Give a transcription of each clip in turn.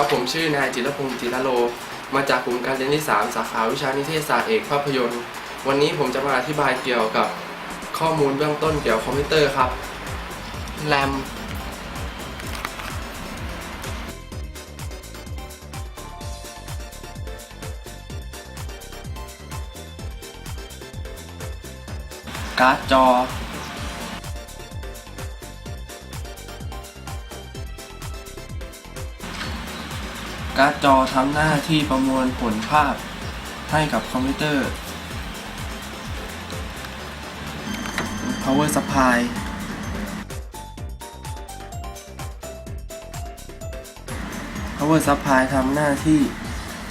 ครับผมชื่อนายจิรพงศ์จิรโล มาจากกลุ่มการเรียนที่ 3 สาขาวิชานิเทศศาสตร์เอกภาพยนตร์ วันนี้ผมจะมาอธิบายเกี่ยวกับข้อมูลเบื้องต้นเกี่ยวกับคอมพิวเตอร์ครับแรมการ์ดจอ การ์ดจอทำหน้าที่ประมวลผลภาพให้กับคอมพิวเตอร์ power supply power supply ทำหน้าที่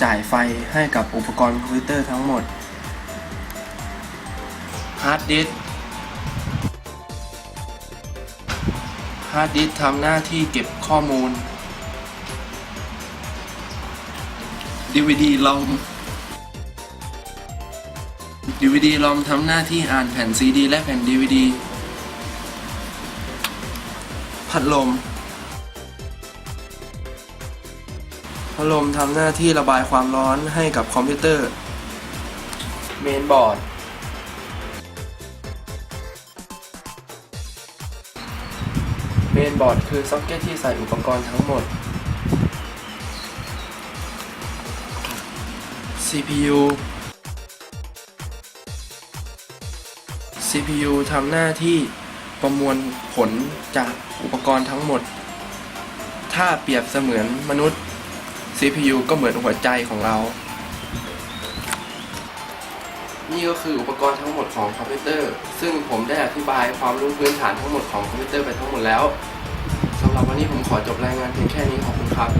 จ่ายไฟให้กับอุปกรณ์คอมพิวเตอร์ทั้งหมด hard disk hard disk ทำหน้าที่เก็บข้อมูล DVD ลอม DVD ลอมทำหน้าที่อ่านแผ่น CD และแผ่น DVD พัดลม พัดลมทำหน้าที่ระบายความร้อนให้กับคอมพิวเตอร์ เมนบอร์ด เมนบอร์ดคือซ็อกเก็ตที่ใส่อุปกรณ์ทั้งหมด CPU CPU ทำหน้าที่ประมวลผลจากอุปกรณ์ทั้งหมด ถ้าเปรียบเสมือนมนุษย์ CPU ก็เหมือนหัวใจของเรา นี่ก็คืออุปกรณ์ทั้งหมดของคอมพิวเตอร์ ซึ่งผมได้อธิบายความรู้พื้นฐานทั้งหมดของคอมพิวเตอร์ไปทั้งหมดแล้วสำหรับวันนี้ผมขอจบรายงานเพียงแค่นี้ขอบคุณครับ